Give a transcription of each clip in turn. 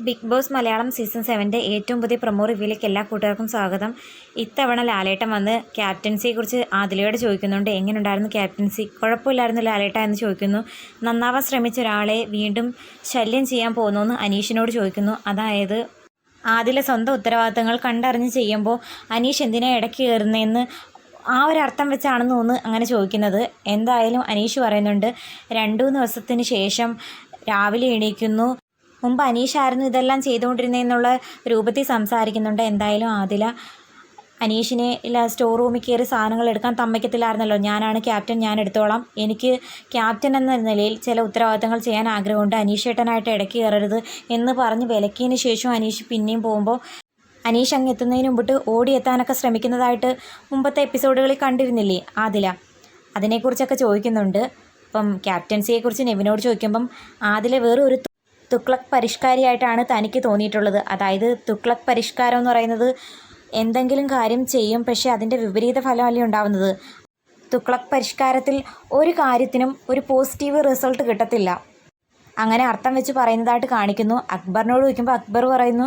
Big boss Malayalam season സെവന്റെ ഏറ്റവും പുതിയ പ്രൊമോ റിവ്യൂലേക്ക് എല്ലാ കൂട്ടുകാർക്കും സ്വാഗതം. ഇത്തവണ ലാലേട്ടൻ വന്ന് ക്യാപ്റ്റൻസിയെ കുറിച്ച് ആദിലയോട് ചോദിക്കുന്നുണ്ട്. എങ്ങനെയുണ്ടായിരുന്നു ക്യാപ്റ്റൻസി? കുഴപ്പമില്ലായിരുന്നു ലാലേട്ട എന്ന് ചോദിക്കുന്നു. നന്നാവാൻ ശ്രമിച്ച ഒരാളെ വീണ്ടും ശല്യം ചെയ്യാൻ പോകുന്നു എന്ന് അനീഷിനോട് ചോദിക്കുന്നു. അതായത് ആദിലെ സ്വന്തം ഉത്തരവാദിത്തങ്ങൾ കണ്ടറിഞ്ഞ് ചെയ്യുമ്പോൾ അനീഷ് എന്തിനാ ഇടയ്ക്ക് കയറുന്നതെന്ന് ആ ഒരു അർത്ഥം വെച്ചാണെന്ന് തോന്നുന്നു അങ്ങനെ ചോദിക്കുന്നത്. എന്തായാലും അനീഷ് പറയുന്നുണ്ട് രണ്ടു ദിവസത്തിന് ശേഷം രാവിലെ എണീക്കുന്നു. മുമ്പ് അനീഷായിരുന്നു ഇതെല്ലാം ചെയ്തുകൊണ്ടിരുന്നതെന്നുള്ള രൂപത്തിൽ സംസാരിക്കുന്നുണ്ട്. എന്തായാലും ആദില അനീഷിനെ ഇല്ല സ്റ്റോർ റൂമിൽ കയറി സാധനങ്ങൾ എടുക്കാൻ തമ്മയ്ക്കത്തില്ലായിരുന്നല്ലോ. ഞാനാണ് ക്യാപ്റ്റൻ ഞാൻ എടുത്തോളാം. എനിക്ക് ക്യാപ്റ്റൻ എന്ന നിലയിൽ ചില ഉത്തരവാദിത്തങ്ങൾ ചെയ്യാൻ ആഗ്രഹമുണ്ട്. അനീഷ് ഏട്ടനായിട്ട് ഇടയ്ക്ക് കയറരുത് എന്ന് പറഞ്ഞ് വിലക്കിയതിന് ശേഷം അനീഷ് പിന്നെയും പോകുമ്പോൾ അനീഷ് അങ്ങ് എത്തുന്നതിന് മുമ്പിട്ട് ഓടിയെത്താനൊക്കെ ശ്രമിക്കുന്നതായിട്ട് മുമ്പത്തെ എപ്പിസോഡുകളിൽ കണ്ടിരുന്നില്ലേ ആദില? അതിനെക്കുറിച്ചൊക്കെ ചോദിക്കുന്നുണ്ട്. അപ്പം ക്യാപ്റ്റൻസിയെക്കുറിച്ച് നെവിനോട് ചോദിക്കുമ്പം ആദില വേറെ ഒരു തുക്ലക് പരിഷ്കാരിയായിട്ടാണ് തനിക്ക് തോന്നിയിട്ടുള്ളത്. അതായത് തുക്ലക് പരിഷ്കാരം എന്ന് പറയുന്നത് എന്തെങ്കിലും കാര്യം ചെയ്യും പക്ഷേ അതിന്റെ വിപരീത ഫലമല്ലേ ഉണ്ടാവുന്നത്. തുക്ലക് പരിഷ്കാരത്തിൽ ഒരു കാര്യത്തിനും ഒരു പോസിറ്റീവ് റിസൾട്ട് കിട്ടത്തില്ല. അങ്ങനെ അർത്ഥം വെച്ച് പറയുന്നതായിട്ട് കാണിക്കുന്നു. അക്ബറിനോട് ചോദിക്കുമ്പോൾ അക്ബർ പറയുന്നു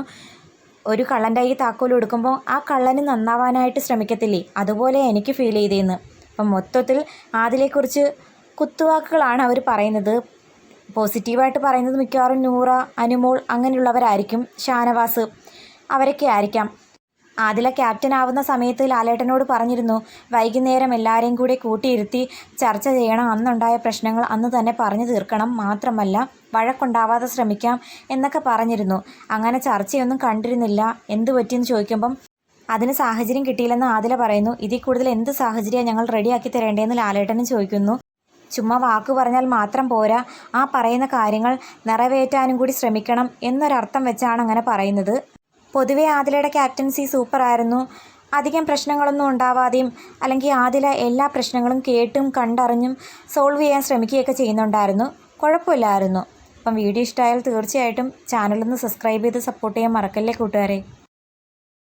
ഒരു കള്ളന്റെ കൈ താക്കോൽ കൊടുക്കുമ്പോൾ ആ കള്ളന് നന്നാവാനായിട്ട് ശ്രമിക്കത്തില്ലേ? അതുപോലെ എനിക്ക് ഫീൽ ചെയ്തേന്ന്. അപ്പം മൊത്തത്തിൽ അതിലെക്കുറിച്ച് കുത്തുവാക്കുകളാണ് അവർ പറയുന്നത്. പോസിറ്റീവായിട്ട് പറയുന്നത് മിക്കവാറും നൂറ അനുമോൾ അങ്ങനെയുള്ളവരായിരിക്കും ഷാനവാസ്. അവരൊക്കെ ആയിരിക്കാം. ആദില ക്യാപ്റ്റൻ ആവുന്ന സമയത്ത് ലാലേട്ടനോട് പറഞ്ഞിരുന്നു വൈകുന്നേരം എല്ലാവരെയും കൂടി കൂട്ടിയിരുത്തി ചർച്ച ചെയ്യണം. അന്നുണ്ടായ പ്രശ്നങ്ങൾ അന്ന് തന്നെ പറഞ്ഞു തീർക്കണം. മാത്രമല്ല വഴക്കുണ്ടാവാതെ ശ്രമിക്കാം എന്നൊക്കെ പറഞ്ഞിരുന്നു. അങ്ങനെ ചർച്ചയൊന്നും കണ്ടിരുന്നില്ല. എന്തു പറ്റിയെന്ന് ചോദിക്കുമ്പം അതിന് സാഹചര്യം കിട്ടിയില്ലെന്ന് ആദില പറയുന്നു. ഇതിൽ കൂടുതൽ എന്ത് സാഹചര്യമാണ് ഞങ്ങൾ റെഡിയാക്കി തരേണ്ടതെന്ന് ലാലേട്ടനും ചോദിക്കുന്നു. ചുമ്മാ വാക്ക് പറഞ്ഞാൽ മാത്രം പോരാ. ആ പറയുന്ന കാര്യങ്ങൾ നിറവേറ്റാനും കൂടി ശ്രമിക്കണം എന്നൊരർത്ഥം വെച്ചാണ് അങ്ങനെ പറയുന്നത്. പൊതുവേ ആദിലയുടെ ക്യാപ്റ്റൻസി സൂപ്പർ ആയിരുന്നു. അധികം പ്രശ്നങ്ങളൊന്നും ഉണ്ടാവാതെയും അല്ലെങ്കിൽ ആദില എല്ലാ പ്രശ്നങ്ങളും കേട്ടും കണ്ടറിഞ്ഞും സോൾവ് ചെയ്യാൻ ശ്രമിക്കുകയൊക്കെ ചെയ്യുന്നുണ്ടായിരുന്നു. കുഴപ്പമില്ലായിരുന്നു. അപ്പം വീഡിയോ ഇഷ്ടമായാൽ തീർച്ചയായിട്ടും ചാനലൊന്ന് സബ്സ്ക്രൈബ് ചെയ്ത് സപ്പോർട്ട് ചെയ്യാൻ മറക്കല്ലേ കൂട്ടുകാരെ?